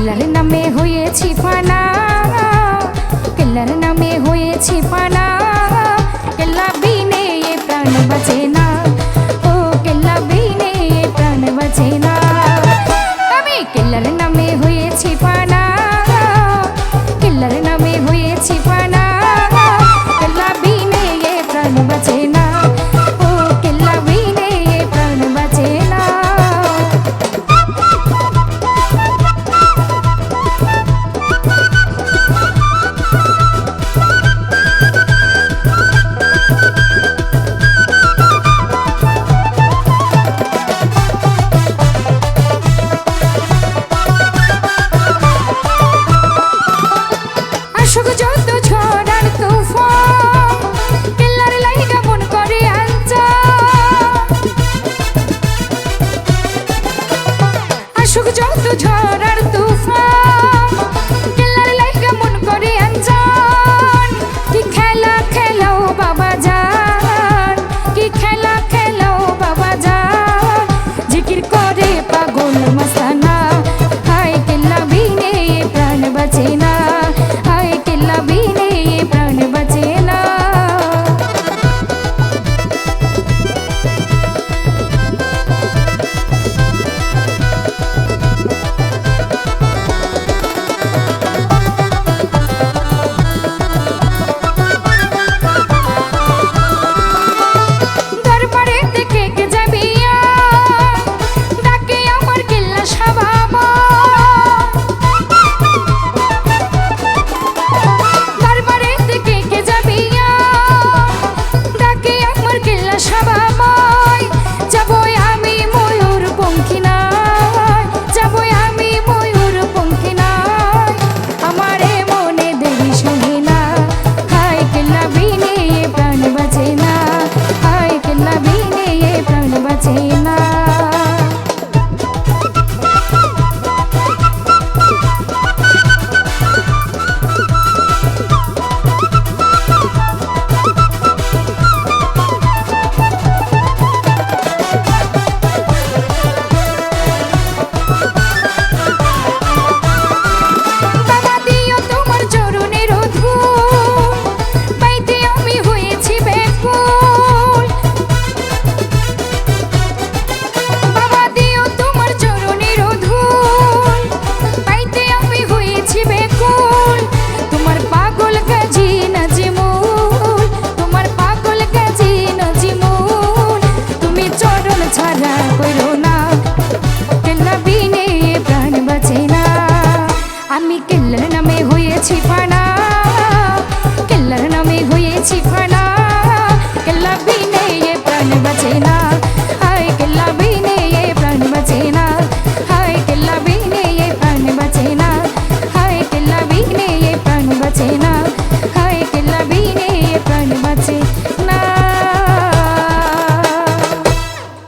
কেল্লার নামে হয়েছি ফানা। কেল্লার নামে হয়েছি ফানা। কেল্লা বিনে প্রাণ বাঁচে না। ও, কেল্লা বিনে প্রাণ বাঁচে না। আমি কেল্লার নামে হয়েছি ফানা। কেল্লার adorar tu fama. আমি হয়েছি ফানা। লাভিনে প্রাণ বাঁচে না।